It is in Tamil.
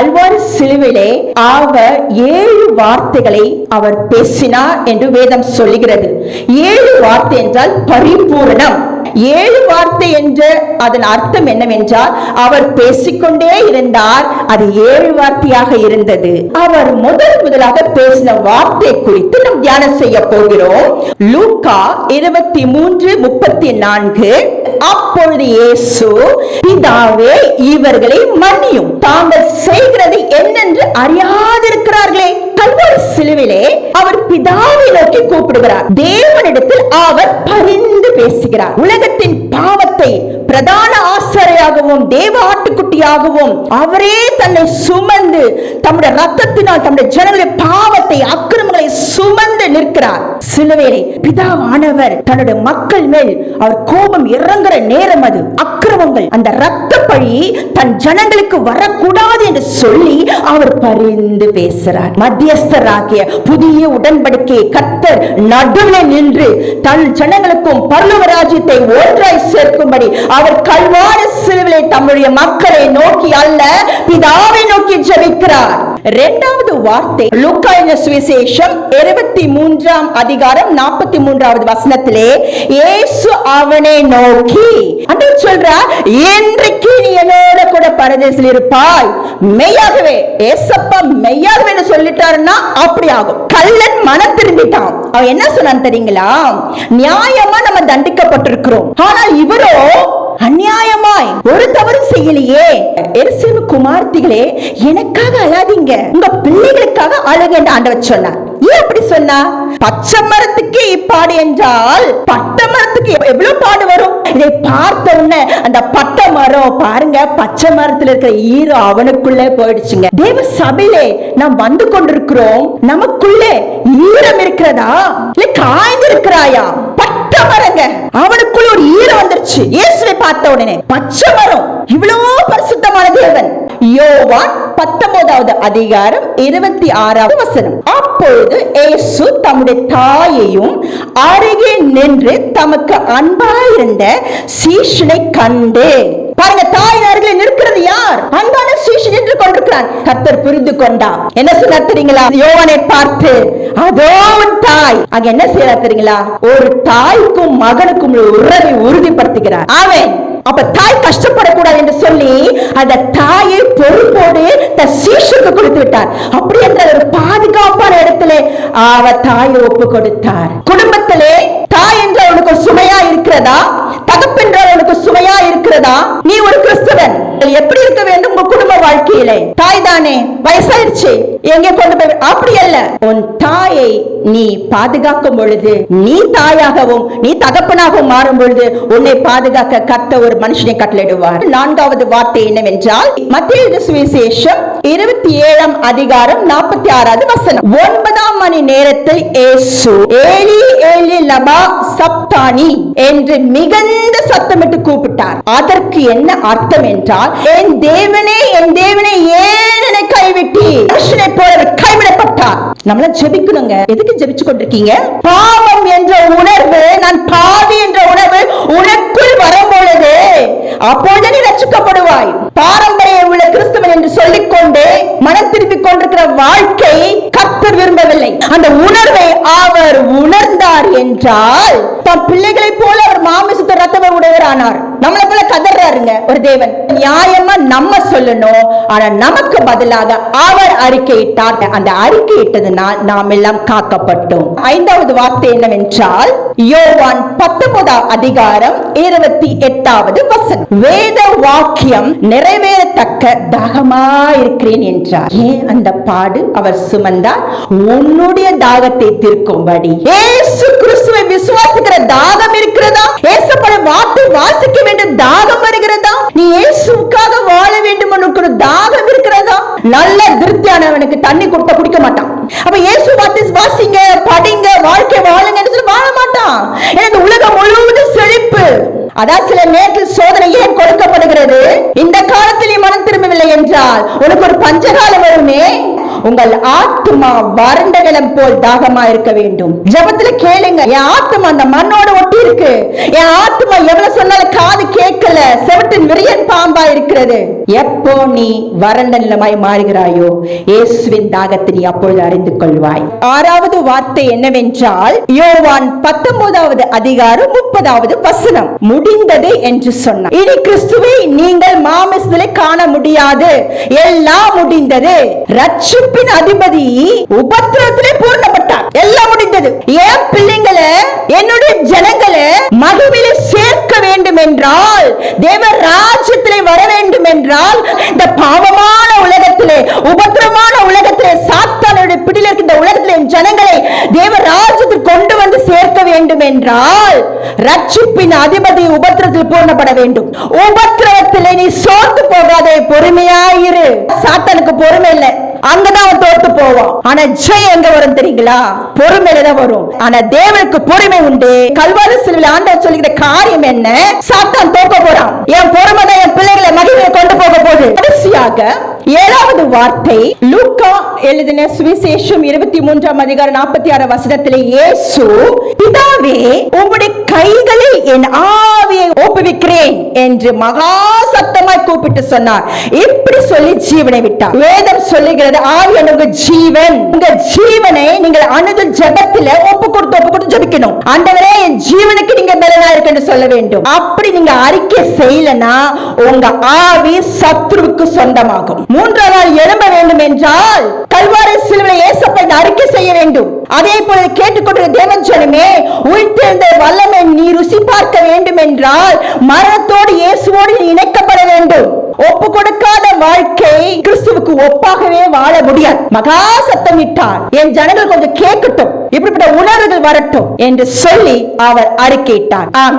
கல்வாரி சிலுவிலே ஆக ஏழு வார்த்தைகளை அவர் பேசினார் என்று வேதம் சொல்லுகிறது. ஏழு வார்த்தை என்றால் பரிபூரணம். ஏழு வார்த்தை என்ற அதன் அர்த்தம் என்னவென்றால் அவர் பேசிக்கொண்டே இருந்தார் அது ஏழு வார்த்தையாக இருந்தது. அவர் முதல் முதலாக பேசின வார்த்தை குறித்து நாம் தியானம் செய்ய போகிறோம். லூக்கா இருபத்தி மூன்று முப்பத்தி நான்கு அப்பொழுது இயேசு பிதாவே இவர்களை மன்னியும். தாங்கள் செய்கிறது என்ன என்னென்று அறியாதிருக்கிறார்களே. கல்வாரி சிலுவிலே அவர் பிதாவை நோக்கி கூப்பிடுகிறார். தேவனிடத்தில் அவர் பரிந்து பேசுகிறார். உலகத்தின் பாவத்தை பிரதான ஆசிரியராகவும் தேவ ஆட்டுக்குட்டியாகவும் அவரே தன்னை சுமந்து தம்முடைய ரத்தத்தினால் தம்முடைய ஜனங்களின் பாவத்தை அக்கிரமங்களை சுமந்து நிற்கிறார். சிலுவையிலே பிதாவானவர் தன்னுடைய மக்கள் மேல் அவர் கோபம் இறங்குற நேரம் அது. அக்கிரமங்கள் அந்த ரத்த பழி தன் ஜனங்களுக்கு வரக்கூடாது என்று சொல்லி அவர் பரிந்து பேசுறார் மத்தியஸ்தராகிய புதிய உடன்படிக்கையை கர்த்தர் நடுவில் நின்று தன் ஜனங்களுக்கும் பரலோக ராஜ்யத்தை ஒன்றாய் சேர்க்கும்படி அவர் கல்வார சிலுவிலே தம்முடைய மக்களை நோக்கி அல்ல பிதாவை நோக்கி ஜபிக்கிறார். இரண்டாவது வார்த்தை லுக்காயின சுவிசேஷம் இருபத்தி மூன்றாம் அதிகாரம் நாற்பத்தி மூன்றாவது வசனத்திலே இயேசு அவனை நோக்கி. அந்த சொல்றார் இன்றைக்கு நீ என்னோட கூட பரதேசில் இருப்பாய். மெய்யாகவே ஏசப்பா மெய்யாகவே சொல்லிட்டாருன்னா அப்படி ஆகும் கள்ளன் மன திரும்பிட்டான். அவன் என்ன சொன்னான் தெரியுங்களா? நியாயமா நம்ம தண்டிக்கப்பட்டிருக்கிறோம். ஆனால் இவரோ அநியாயமாய் ஒரு தவறும் செய்யலையே. எருசலேம் குமார்த்திகளே எனக்காக அழாதீங்க. உங்க பிள்ளைகளுக்காக அழுக என்று ஆண்டவர் சொன்னார். ஏன் அப்படி சொன்னா பச்சை மரத்துக்கு இப்பாடு என்றால் பட்டை மரத்துக்கு எவ்வளவு பாடு வரும்? இதை பார்த்த உடனே அந்த பட்டை மரம் பாருங்க பச்சை மரத்துல இருக்கிற ஈரம் அவனுக்குள்ளே போயிடுச்சுங்க. தேவ சபையிலே நாம் வந்து கொண்டிருக்கிறோம். நமக்குள்ளே ஈரம் இருக்கிறதா? இல்ல காய்ந்து இருக்கிறாயா பட்டை மரங்க. அவனுக்குள்ள ஒரு ஈரம் வந்துருச்சு. ஏ பார்த்த உடனே பச்சை மரம் இவ்வளவு பரிசுத்தமான தேவன். யோவான் பத்தொன்பதாவது அதிகாரம் இருபத்தி ஆறாவது வசனம். அப்பொழுது ஏசு தம்முடைய தாயையும் அருகே நின்று தமக்கு அன்பாயிருந்த சீஷனை கண்டு. பாருங்க தாய் அருகில் நிற்கிறது யார்? அன்பான சீஷன் என்று கொண்டிருக்கிறான். கத்தர் புரிந்து கொண்டா என்ன சொன்னார் தெரியுங்களா? யோவனை பார்த்து அதோ தாய். அங்க என்ன செய்யறார் தெரியுங்களா? ஒரு தாய்க்கும் மகனுக்கும் உறவை உறுதிப்படுத்துகிறார். அவன் அப்ப தாய் கஷ்டப்படக்கூடாது என்று சொல்லி அந்த தாயை பொறுப்போடு தன் சீஷுக்கு கொடுத்து விட்டார். அப்படி என்ற ஒரு பாதுகாப்பான இடத்துல அவ தாயை ஒப்பு கொடுத்தார். குடும்பத்திலே தாய் என்றவனுக்கு சுமையா இருக்கிறதா? தகப்பென்றவனுக்கு சுமையா இருக்கிறதா? எப்படி இருக்க வேண்டும் உங்க குடும்ப வாழ்க்கையிலே? தாய் தானே வயசாயிருச்சு. எங்க கொண்டு போய் அப்படி அல்ல. உன் தாயை நீ பாதுகாக்கும் பொழுது நீ தாயாகவும் நீ தகப்பனாகவும் மாறும் பொழுது உன்னை பாதுகாக்க கத்த ஒரு மனுஷனை கட்டளிடுவார் நான்காவது வார்த்தை என்னவென்றால் மத்திய சுவிசேஷம் இருபத்தி ஏழாம் அதிகாரம் நாற்பத்தி ஆறாவது வசனம். ஒன்பதாம் மணி நேரத்தில் ஏசு ஏலி ஏலி லபா சப் ராணி என்று மிகுந்த சத்தமிட்டு கூப்பிட்டார். அதற்கு என்ன அர்த்தம் என்றால் என் தேவனே என் தேவனே ஏன் என்னை கைவிட்டி மனுஷனை போல கைவிடப்பட்டார். நம்மள ஜெபிக்கணுங்க. எதுக்கு ஜெபிச்சு கொண்டிருக்கீங்க? பாவம் என்ற உணர்வு நான் பாவி என்ற உணர்வு உனக்குள் வரும் பொழுது அப்பொழுது நீ ரட்சிக்கப்படுவாய் பாரம்பரிய உள்ள கிறிஸ்தவன் என்று சொல்லிக்கொண்டு மனம் திருப்பிக் கொண்டிருக்கிற வாழ்க்கை கர்த்தர் விரும்பவில்லை. அந்த உணர்வை அவர் உணர்ந்தார் என்றால் தன் பிள்ளைகளைப் போல அவர் மாமிசத்தை ரத்தவர் உடையவர் ஆனார் நம்மளை போல கதறாருங்க ஒரு தேவன் நியாயமா நம்ம சொல்லணும் ஆனா நமக்கு பதிலாக அவர் அறிக்கையிட்டார். அந்த அறிக்கையிட்டதுனால் நாம் எல்லாம் காக்கப்பட்டோம். ஐந்தாவது வார்த்தை என்னவென்றால் யோவான் பத்தொன்பதாம் அதிகாரம் இருபத்தி எட்டாவது வசனம். வேத வாக்கியம் நிறைவேறத்தக்க தாகமா இருக்கிறேன் என்றார். ஏன் அந்த பாடு? அவர் சுமந்தார். உன்னுடைய தாகத்தை தீர்க்கும்படி. ஏசு விசுவாசிக்கிற தாகம் இருக்கிறதா? ஏசப்பட வார்த்தை வாசிக்க வேண்டும் தாகம் வருகிறதா? நீ ஏசுக்காக வாழ வேண்டும் உனக்கு ஒரு தாகம் இருக்கிறதா? நல்ல திருப்தியானவனுக்கு தண்ணி கொடுத்த குடிக்க மாட்டான். அப்ப ஏசு வார்த்தை வாசிங்க படிங்க வாழ்க்கை வாழுங்கன்னு சொல்லி வாழ மாட்டான். எனக்கு உலகம் முழுவதும் செழிப்பு. அதான் சில நேரத்தில் சோதனை ஏன் கொடுக்கப்படுகிறது? இந்த காலத்தில் நீ மனம் திரும்பவில்லை என்றால் உனக்கு ஒரு பஞ்சகாலம் வருமே. உங்கள் ஆத்மா வறண்ட நிலம் போல் தாகமா இருக்க வேண்டும். ஜெபத்துல கேளுங்க. என் ஆத்மா அந்த மண்ணோட ஒட்டி இருக்கு. என் ஆத்மா எவ்வளவு சொன்னாலும் காது கேட்கல. செவட்டின் விரியன் பாம்பா இருக்கிறது. எப்போ நீ வறண்ட நிலமாய் மாறுகிறாயோ இயேசுவின் தாகத்தை நீ அப்பொழுது அறிந்து கொள்வாய். ஆறாவது வார்த்தை என்னவென்றால் யோவான் பத்தொன்பதாவது அதிகாரம் முப்பதாவது வசனம். முடிந்தது என்று சொன்னார். இனி கிறிஸ்துவை நீங்கள் மாமிசத்திலே காண முடியாது. எல்லாம் முடிந்தது. ரட்சிப்பின் அதிபதி உபத்திரத்திலே பூர்ணப்பட்டார். எல்லாம் முடிந்தது. என் பிள்ளைங்களை என்னுடைய ஜனங்களை மகிமையிலே சேர்க்க வேண்டும் என்றால் தேவ ராஜ்யத்திலே வர வேண்டும் என்றால் இந்த பாவமான உலகத்திலே உபத்திரமான உலகத்திலே சாத்தானுடைய பிடியில் இருக்கின்ற உலகத்திலே என் ஜனங்களை தேவ ராஜ்யத்தில் கொண்டு வந்து சேர்க்க வேண்டும் என்றால் ரட்சிப்பின் அதிபதி உபத்திரத்தில் பூர்ணப்பட வேண்டும். உபத்திரத்திலே நீ சோர்ந்து போகாதே பொறுமையாயிரு. சாத்தானுக்கு பொறுமை இல்லை. அங்கதான் அவன் தோத்து போவான். ஆனா ஜெயம் எங்க வரும் தெரியுங்களா? பொறுமையில தான் வரும். ஆனா தேவனுக்கு பொறுமை உண்டு. கல்வாரி சிலுவில் ஆண்டவர் சொல்லுகிற காரியம் என்ன? சாத்தான் தோக்க போறான். என் பொறுமை தான் என் பிள்ளைகளை மகிமையை கொண்டு போக போகுது. கடைசியாக ஏழாவது வார்த்தை லூக்கா எழுதின சுவிசேஷம் இருபத்தி மூன்றாம் அதிகாரம் நாற்பத்தி ஆறு வசனத்திலே இயேசு பிதாவே உங்களுடைய கைகளில் என் ஆவியை ஒப்புவிக்கிறேன் என்று மகா சத்தமாய் கூப்பிட்டு சொன்னார். இப்படி சொல்லி ஜீவனை விட்டார். வேதம் சொல்லுகிறது ஆவி உங்க ஜீவன். உங்க ஜீவனை நீங்கள் அணுதல் ஜபத்தில் ஒப்பு கொடுத்து ஒப்பு கொடுத்து ஜபிக்கணும். ஆண்டவரே என் ஜீவனுக்கு நீங்க பலனா இருக்குன்னு சொல்ல வேண்டும். அப்படி நீங்க அறிக்கை செய்யலனா உங்க ஆவி சத்ருவுக்கு சொந்தமாகும். மூன்றாவது நாள் எழும்ப வேண்டும் என்றால் கல்வாரி சிலுவை ஏசப்பை அறிக்கை செய்ய வேண்டும். அதே போல கேட்டுக்கொண்டிருக்கிற தேவன் ஜனமே உயிர்த்தெழுந்த வல்லமை நீ ருசி பார்க்க வேண்டும் என்றால் மரணத்தோடு இயேசுவோடு நீ இணைக்கப்பட வேண்டும். ஒப்பு கொடுக்காத வாழ்க்கை கிறிஸ்துவுக்கு ஒப்பாகவே வாழ முடியாது. மகா சத்தமிட்டார் என் ஜனங்கள் கொஞ்சம் கேட்கட்டும். இப்படிப்பட்ட உணர்வுகள் வரட்டும் என்று சொல்லி அவர் அறிக்கையிட்டார். ஆமென்.